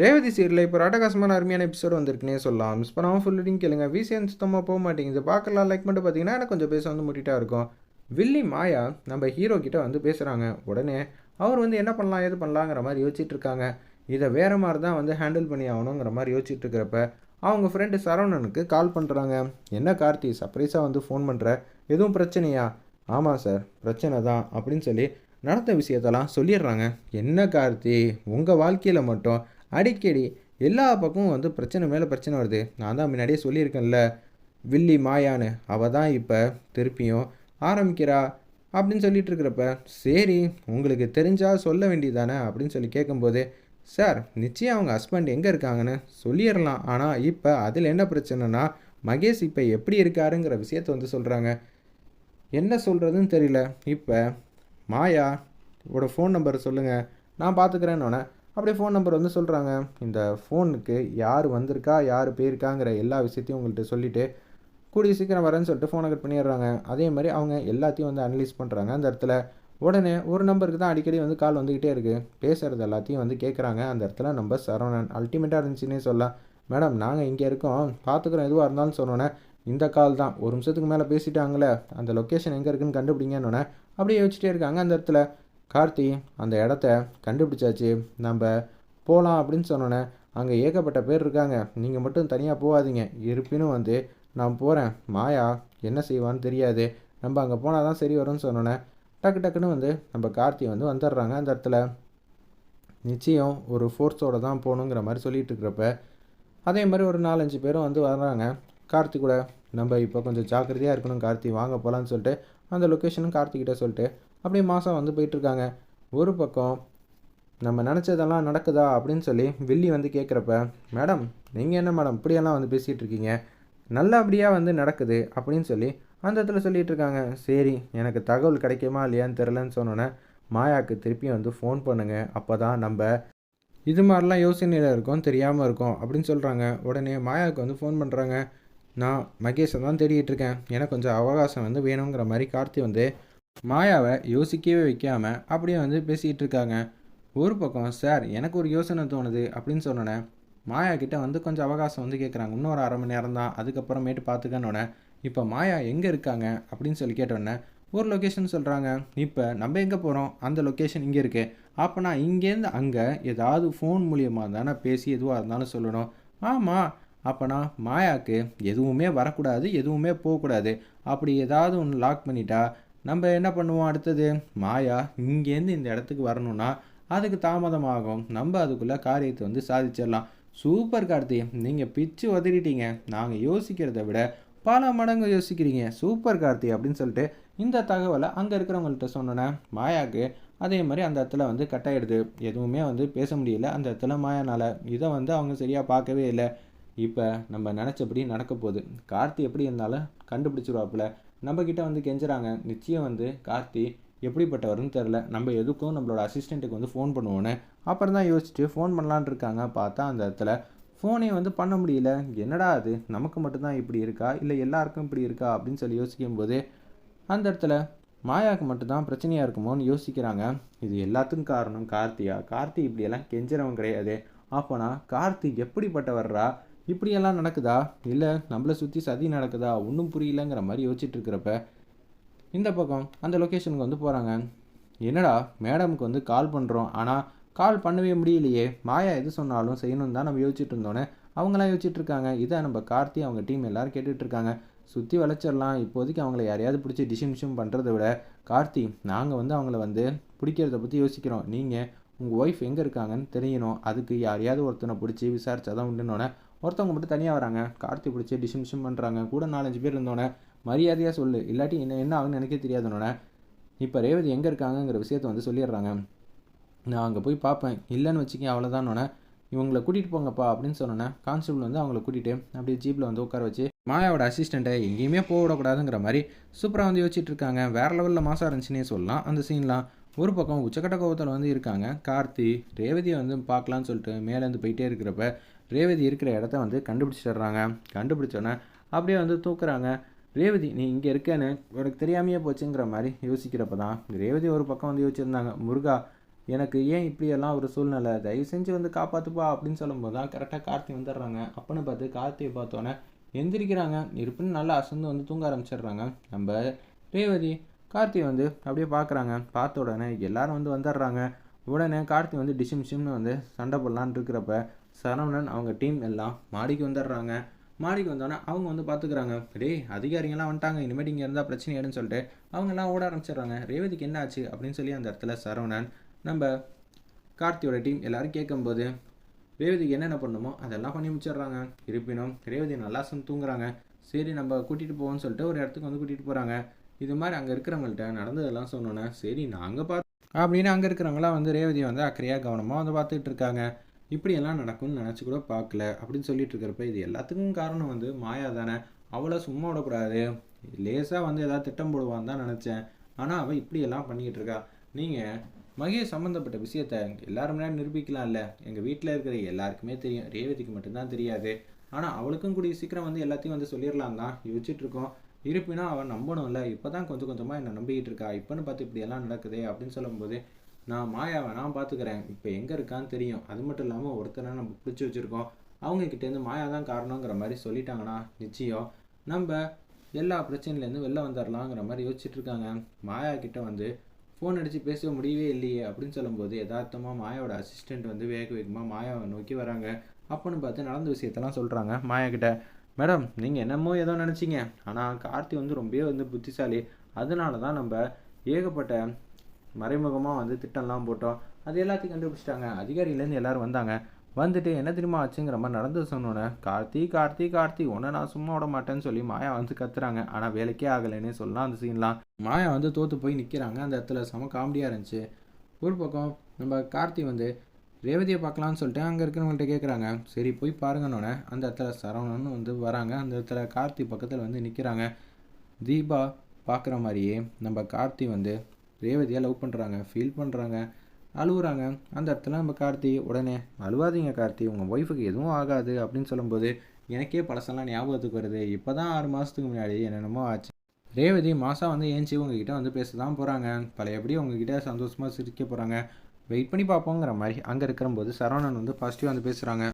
ரேவதி சீரில் இப்போ ராட்டகாசமான அருமையான எபிசோட் வந்திருக்குனே சொல்லலாம். மிஸ் பண்ணாமல் ஃபுல் ரீடிங் கேளுங்க. விசிஎன் சுத்தமாக போக மாட்டேங்குது. பார்க்கலாம். லைக் மட்டும் பார்த்தீங்கன்னா எனக்கு கொஞ்சம் பேச வந்து முட்டிட்டா இருக்கும். வில்லி மாயா நம்ம ஹீரோ கிட்ட வந்து பேசுகிறாங்க உடனே அவர் வந்து என்ன பண்ணலாம் ஏது பண்ணலாங்கிற மாதிரி யோசிச்சுட்டு இருக்காங்க. இதை வேறு மாதிரி தான் வந்து ஹேண்டில் பண்ணி ஆகணுங்கிற மாதிரி யோசிச்சுட்டு இருக்கிறப்ப அவங்க ஃப்ரெண்டு சரவணனுக்கு கால் பண்ணுறாங்க என்ன கார்த்தி சர்ப்ரைஸாக வந்து ஃபோன் பண்ணுற எதுவும் பிரச்சனையா? ஆமாம் சார் பிரச்சனை தான். அப்படின்னு சொல்லி நடந்த விஷயத்தெல்லாம் சொல்லிடுறாங்க. என்ன கார்த்தி? உங்கள் வாழ்க்கையில் மட்டும் அடிக்கடி எல்லா பக்கமும் வந்து பிரச்சனை மேலே பிரச்சனை வருது. நான் தான் முன்னாடியே சொல்லியிருக்கேன்ல வில்லி மாயான்னு அவள் தான் இப்போ திருப்பியும் ஆரம்பிக்கிறா அப்படின்னு சொல்லிட்டு இருக்கிறப்ப சரி உங்களுக்கு தெரிஞ்சால் சொல்ல வேண்டியதானே அப்படின்னு சொல்லி கேட்கும்போது சார் நிச்சயம் அவங்க ஹஸ்பண்ட் எங்கே இருக்காங்கன்னு சொல்லிடலாம். ஆனால் இப்போ அதில் என்ன பிரச்சனைனா மகேஷ் இப்போ எப்படி இருக்காருங்கிற விஷயத்த வந்து சொல்கிறாங்க என்ன சொல்கிறதுன்னு தெரியல. இப்போ மாயா உட ஃபோன் நம்பர் சொல்லுங்கள் நான் பார்த்துக்கிறேன்னொன்னே அப்படியே ஃபோன் நம்பர் வந்து சொல்கிறாங்க இந்த ஃபோனுக்கு யார் வந்திருக்கா யார் போயிருக்காங்கிற எல்லா விஷயத்தையும் உங்கள்கிட்ட சொல்லிவிட்டு கூடிய சீக்கிரம் வரேன்னு சொல்லிட்டு ஃபோனை கட் பண்ணிடுறாங்க. அதே மாதிரி அவங்க எல்லாத்தையும் வந்து அனலைஸ் பண்ணுறாங்க அந்த இடத்துல உடனே ஒரு நம்பருக்கு தான் அடிக்கடி வந்து கால் வந்துக்கிட்டே இருக்குது பேசுகிறது எல்லாத்தையும் வந்து கேட்குறாங்க அந்த இடத்துல நம்ம சரவணன் அல்டிமேட்டாக இருந்துச்சுன்னே சொல்லலாம். மேடம் நாங்கள் இங்கே இருக்கோம். பார்த்துக்குறோம் எதுவாக இருந்தாலும் சொன்னோன்னே இந்த கால் தான். ஒரு நிமிஷத்துக்கு மேலே பேசிட்டாங்களே. அந்த லொக்கேஷன் எங்கே இருக்குன்னு கண்டுபிடிங்கன்னொன்னே அப்படியே யோசிச்சிட்டே இருக்காங்க. அந்த இடத்துல கார்த்தி அந்த இடத்த கண்டுபிடிச்சாச்சு. நம்ம போகலாம் அப்படின்னு சொன்னோன்னே அங்கே ஏகப்பட்ட பேர் இருக்காங்க. நீங்கள் மட்டும் தனியாக போகாதீங்க. இருப்பினும் வந்து நான் போகிறேன் மாயா என்ன செய்வான்னு தெரியாது. நம்ம அங்கே போனால் தான் சரி வரும்னு சொன்னோன்னே டக்கு டக்குன்னு வந்து நம்ம கார்த்தி வந்து வந்துடுறாங்க அந்த இடத்துல. நிச்சயம் ஒரு ஃபோர்ஸோடு தான் போகணுங்கிற மாதிரி சொல்லிட்டு இருக்கிறப்ப அதே மாதிரி ஒரு நாலஞ்சு பேரும் வந்து வர்றாங்க. கார்த்தி கூட நம்ம இப்போ கொஞ்சம் ஜாக்கிரதையாக இருக்கணும் கார்த்தி வாங்க போகலான்னு சொல்லிட்டு அந்த லொக்கேஷனும் கார்த்திகிட்ட சொல்லிட்டு அப்படியே மாதம் வந்து போயிட்டுருக்காங்க. ஒரு பக்கம் நம்ம நினச்சதெல்லாம் நடக்குதா அப்படின்னு சொல்லி வில்லி வந்து கேட்குறப்ப மேடம் நீங்கள் என்ன மேடம் இப்படியெல்லாம் வந்து பேசிகிட்டு இருக்கீங்க நல்லபடியாக வந்து நடக்குது அப்படின்னு சொல்லி அந்த இடத்துல சொல்லிட்டு இருக்காங்க சரி எனக்கு தகவல் கிடைக்குமா இல்லையான்னு தெரிலன்னு சொன்னோன்னே மாயாவுக்கு திருப்பியும் வந்து ஃபோன் பண்ணுங்கள் அப்போ தான் நம்ம இது மாதிரிலாம் யோசனையில் இருக்கோம் தெரியாமல் இருக்கோம் அப்படின்னு சொல்கிறாங்க உடனே மாயாவுக்கு வந்து ஃபோன் பண்ணுறாங்க நான் மகேஷை தான் தேடிட்டு இருக்கேன். எனக்கு கொஞ்சம் அவகாசம் வந்து வேணுங்கிற மாதிரி கார்த்தி வந்து மாயாவை யோசிக்கவே வைக்காம அப்படியே வந்து பேசிக்கிட்டு இருக்காங்க. ஒரு பக்கம் சார் எனக்கு ஒரு யோசனை தோணுது அப்படின்னு சொன்னோன்னே மாயா கிட்ட வந்து கொஞ்சம் அவகாசம் வந்து கேட்குறாங்க இன்னொரு அரை மணி நேரம் தான் அதுக்கப்புறமேட்டு பார்த்துக்கன்னொன்னே இப்போ மாயா எங்கே இருக்காங்க? அப்படின்னு சொல்லி கேட்டோன்னே ஒரு லொக்கேஷன் சொல்கிறாங்க இப்போ நம்ம எங்கே போகிறோம் அந்த லொக்கேஷன் இங்கே இருக்குது அப்போ நான் இங்கேருந்து அங்கே ஏதாவது ஃபோன் மூலியமாக தானே பேசி எதுவாக இருந்தாலும் சொல்லணும். ஆமாம் அப்போனா மாயாவுக்கு எதுவுமே வரக்கூடாது எதுவுமே போகக்கூடாது. அப்படி ஏதாவது ஒன்று லாக் பண்ணிட்டா நம்ம என்ன பண்ணுவோம் அடுத்தது? மாயா இங்கேருந்து இந்த இடத்துக்கு வரணும்னா அதுக்கு தாமதமாகும். நம்ம அதுக்குள்ளே காரியத்தை வந்து சாதிச்சிடலாம். சூப்பர் கார்த்தி நீங்கள் பிச்சு உதறிட்டீங்க. நாங்கள் யோசிக்கிறத விட பல மடங்கு யோசிக்கிறீங்க. சூப்பர் கார்த்தி அப்படின்னு சொல்லிட்டு இந்த தகவலை அங்கே இருக்கிறவங்கள்ட்ட சொன்னோன்னே மாயாவுக்கு அதே மாதிரி அந்த இடத்துல வந்து கட்டாயிடுது. எதுவுமே வந்து பேச முடியல அந்த இடத்துல மாயானால். இதை வந்து அவங்க சரியாக பார்க்கவே இல்லை. இப்போ நம்ம நினச்சபடி நடக்க போகுது. கார்த்தி எப்படி இருந்தாலும் கண்டுபிடிச்சிருவாப்புல. நம்மக்கிட்ட வந்து கெஞ்சுறாங்க. நிச்சயம் வந்து கார்த்தி எப்படிப்பட்டவர்னு தெரில நம்ம எதுக்கும் நம்மளோட அசிஸ்டண்ட்டுக்கு வந்து ஃபோன் பண்ணுவோன்னு. அப்புறம் தான் யோசிச்சுட்டு ஃபோன் பண்ணலான் இருக்காங்க. பார்த்தா அந்த இடத்துல ஃபோனே வந்து பண்ண முடியல. என்னடா அது? நமக்கு மட்டும்தான் இப்படி இருக்கா? இல்லை எல்லாருக்கும் இப்படி இருக்கா? அப்படின்னு சொல்லி யோசிக்கும் போது அந்த இடத்துல மாயாவுக்கு மட்டும்தான் பிரச்சனையாக இருக்குமோன்னு யோசிக்கிறாங்க. இது எல்லாத்துக்கும் காரணம் கார்த்தியா. கார்த்தி இப்படியெல்லாம் கெஞ்சுறவன் கிடையாது. அப்போனா கார்த்தி எப்படிப்பட்டவர்றா? இப்படியெல்லாம் நடக்குதா? இல்லை நம்மளை சுற்றி சதி நடக்குதா? ஒன்றும் புரியலங்கிற மாதிரி யோசிச்சுட்டு இருக்கிறப்ப இந்த பக்கம் அந்த லொக்கேஷனுக்கு வந்து போகிறாங்க என்னடா மேடமுக்கு வந்து கால் பண்ணுறோம் ஆனால் கால் பண்ணவே முடியலையே. மாயா எது சொன்னாலும் செய்யணும் தான் நம்ம யோசிச்சுட்டு இருந்தோன்னே அவங்களாம் யோசிச்சுட்டு இருக்காங்க இதை நம்ம கார்த்தி அவங்க டீம் எல்லோரும் கேட்டுட்ருக்காங்க. சுற்றி வளைச்சிடலாம். இப்போதைக்கு அவங்கள யாரையாவது பிடிச்சி டிஷன் டிஷன் பண்ணுறத விட கார்த்தி நாங்கள் வந்து அவங்கள வந்து பிடிக்கிறத பற்றி யோசிக்கிறோம். நீங்கள் உங்கள் ஒய்ஃப் எங்கே இருக்காங்கன்னு தெரியணும். அதுக்கு யாரையாவது ஒருத்தனை பிடிச்சி விசாரிச்சா தான் உண்டுனோடனே ஒருத்தவங்க மட்டும் தனியாக வராங்க. கார்த்தி பிடிச்சி டிஷம் டிஷம் பண்ணுறாங்க கூட நாலஞ்சு பேர் இருந்தோடனே மரியாதையாக சொல்லு. இல்லாட்டி என்ன என்ன ஆகுன்னு எனக்கே தெரியாதுனோடனே இப்போ ரேவதி எங்கே இருக்காங்கங்கிற விஷயத்த வந்து சொல்லிடுறாங்க. நான் அங்கே போய் பார்ப்பேன். இல்லைன்னு வச்சுக்கேன் அவ்வளோதானோடனே இவங்களை கூட்டிகிட்டு போங்கப்பா அப்படின்னு சொன்னோன்னே கான்ஸ்டபிள் வந்து அவங்கள கூட்டிகிட்டு அப்படியே ஜீப்பில் வந்து உட்கார வச்சு மாயாவோட அசிஸ்டண்ட்டை எங்கேயுமே போகவிடக்கூடாதுங்கிற மாதிரி சூப்பராக வந்து யோசிச்சுட்டு இருக்காங்க. வேறு லெவலில் மாதம் இருந்துச்சுன்னே சொல்லலாம். அந்த சீன்லாம் ஒரு பக்கம் உச்சக்கட்ட கோபத்தில் வந்து இருக்காங்க. கார்த்தி ரேவதியை வந்து பார்க்கலான்னு சொல்லிட்டு மேலேருந்து போயிட்டே இருக்கிறப்ப ரேவதி இருக்கிற இடத்த வந்து கண்டுபிடிச்சிடுறாங்க. கண்டுபிடிச்சோன்னே அப்படியே வந்து தூக்குறாங்க. ரேவதி நீ இங்கே இருக்கேன்னு உனக்கு தெரியாமையே போச்சுங்கிற மாதிரி யோசிக்கிறப்ப தான் ரேவதி ஒரு பக்கம் வந்து யோசிச்சிருந்தாங்க. முருகா எனக்கு ஏன் இப்படியெல்லாம் ஒரு சூழ்நிலை? தயவு செஞ்சு வந்து காப்பாற்றுப்பா அப்படின்னு சொல்லும்போது தான் கரெக்டாக கார்த்தி வந்துடுறாங்க. அப்பன்னு பார்த்து கார்த்தியை பார்த்தோன்னே எந்திரிக்கிறாங்க. இருப்புன்னு நல்லா அசந்து வந்து தூங்க ஆரம்பிச்சிடுறாங்க. நம்ம ரேவதி கார்த்தி வந்து அப்படியே பார்க்குறாங்க. பார்த்த உடனே எல்லாரும் வந்து வந்துடுறாங்க. உடனே கார்த்தி வந்து டிஷிம் டிஷிம்னு வந்து சண்டை போடலான்னு இருக்கிறப்ப சரவணன் அவங்க டீம் எல்லாம் மாடிக்கு வந்துடுறாங்க. மாடிக்கு வந்தோடனே அவங்க வந்து பார்த்துக்குறாங்க. டேய் அதிகாரிங்கெல்லாம் வந்துட்டாங்க. இனிமேட்டு இங்கே இருந்தால் பிரச்சனை ஆயிடுன்னு சொல்லிட்டு அவங்கெல்லாம் ஓட ஆரம்பிச்சிடுறாங்க. ரேவதிக்கு என்ன ஆச்சு அப்படின்னு சொல்லி அந்த இடத்துல சரவணன் நம்ம கார்த்தியோட டீம் எல்லோரும் கேட்கும்போது ரேவதிக்கு என்னென்ன பண்ணுமோ அதெல்லாம் பண்ணி முடிச்சிடுறாங்க. இருப்பினும் ரேவதி நல்லா சொந்து தூங்குறாங்க. சரி நம்ம கூட்டிகிட்டு போவோம்னு சொல்லிட்டு ஒரு இடத்துக்கு வந்து கூட்டிகிட்டு போகிறாங்க இது மாதிரி அங்கே இருக்கிறவங்கள்ட்ட நடந்ததெல்லாம் சொன்னோன்னே சரி நாங்கள் பார்த்து அப்படின்னு அங்கே இருக்கிறவங்களாம் வந்து ரேவதியை வந்து அக்கறையாக கவனமாக வந்து பார்த்துட்டு இருக்காங்க. இப்படியெல்லாம் நடக்கும்னு நினச்சி கூட பார்க்கல. அப்படின்னு சொல்லிட்டு இருக்கிறப்ப இது எல்லாத்துக்கும் காரணம் வந்து மாயா தானே. அவளை சும்மா விடக்கூடாது. லேசாக வந்து ஏதாவது திட்டம் போடுவான்னு தான் நினச்சேன். ஆனால் அவள் இப்படியெல்லாம் பண்ணிக்கிட்டு இருக்கா. நீங்கள் மகேஷ் சம்மந்தப்பட்ட விஷயத்த எல்லாரும் முன்னாடி இல்லை எங்கள் வீட்டில் இருக்கிற எல்லாருக்குமே தெரியும். ரேவதிக்கு மட்டும்தான் தெரியாது. ஆனால் அவளுக்கும் கூடிய சீக்கிரம் வந்து எல்லாத்தையும் வந்து சொல்லிடலாம் தான். யோசிச்சுட்ருக்கோம் இருப்பினா அவன் நம்பணும்ல. இப்போ தான் கொஞ்சம் கொஞ்சமாக என்னை நம்பிக்கிட்டு இருக்கா. இப்போன்னு பார்த்து இப்படியெல்லாம் நடக்குதே அப்படின்னு சொல்லும்போது நான் மாயாவை நான் பார்த்துக்கிறேன் இப்போ எங்கே இருக்கான்னு தெரியும். அது மட்டும் இல்லாமல் ஒருத்தனை நம்ம பிடிச்சி வச்சுருக்கோம். அவங்க கிட்டேருந்து மாயா தான் காரணங்கிற மாதிரி சொல்லிட்டாங்கன்னா நிச்சயம் நம்ம எல்லா பிரச்சனையிலேருந்து வெளில வந்துடலாங்கிற மாதிரி யோசிச்சுட்டு இருக்காங்க. மாயா கிட்ட வந்து ஃபோன் அடித்து பேச முடியவே இல்லையே அப்படின்னு சொல்லும்போது யதார்த்தமாக மாயாவோட அசிஸ்டண்ட் வந்து வேக வேகமாக மாயாவை நோக்கி வராங்க. அப்போன்னு பார்த்து நடந்த விஷயத்தெல்லாம் சொல்கிறாங்க மாயா கிட்ட. மேடம் நீங்கள் என்னமோ ஏதோ நினச்சிங்க. ஆனால் கார்த்தி வந்து ரொம்பவே வந்து புத்திசாலி. அதனால தான் நம்ம ஏகப்பட்ட மறைமுகமாக வந்து திட்டம்லாம் போட்டோம். அது எல்லாத்தையும் கண்டுபிடிச்சிட்டாங்க. அதிகாரியிலேருந்து எல்லாரும் வந்தாங்க. வந்துட்டு என்ன தெரியுமா ஆச்சுங்கிற மாதிரி நடந்து சொன்னோன்னே கார்த்தி கார்த்தி கார்த்தி உன்னை நான் சும்மா விட மாட்டேன்னு சொல்லி மாயா வந்து கத்துறாங்க. ஆனால் வேலைக்கே ஆகலைன்னு சொல்லலாம் அந்த சீன்லாம். மாயா வந்து தோற்று போய் நிற்கிறாங்க அந்த இடத்துல செம காமெடியாக இருந்துச்சு. ஒரு பக்கம் நம்ம கார்த்தி வந்து ரேவதியை பார்க்கலான்னு சொல்லிட்டு அங்கே இருக்கிறவங்கள்ட்ட கேட்குறாங்க சரி போய் பாருங்கன்னொன்னே அந்த இடத்துல சரவணன் வந்து வராங்க. அந்த இடத்துல கார்த்தி பக்கத்தில் வந்து நிற்கிறாங்க தீபா பார்க்குற மாதிரியே நம்ம கார்த்தி வந்து ரேவதியாக லவ் பண்ணுறாங்க ஃபீல் பண்ணுறாங்க அழுகுறாங்க அந்த இடத்துல நம்ம கார்த்தி உடனே அழுவாதீங்க கார்த்தி உங்கள் ஒய்ஃபுக்கு எதுவும் ஆகாது அப்படின்னு சொல்லும்போது எனக்கே பழசெல்லாம் ஞாபகத்துக்கு வருது. இப்போ தான் ஆறு மாதத்துக்கு முன்னாடி என்னென்னமோ ஆச்சு. ரேவதி மாதம் வந்து ஏஞ்சி உங்ககிட்ட வந்து பேச தான் போகிறாங்க பழையபடி உங்ககிட்ட சந்தோஷமாக சிரிக்க போகிறாங்க வெயிட் பண்ணி பார்ப்போங்கிற மாதிரி. அங்கே இருக்கிறம்போது சரவணன் வந்து பாசிட்டிவாக வந்து பேசுகிறாங்க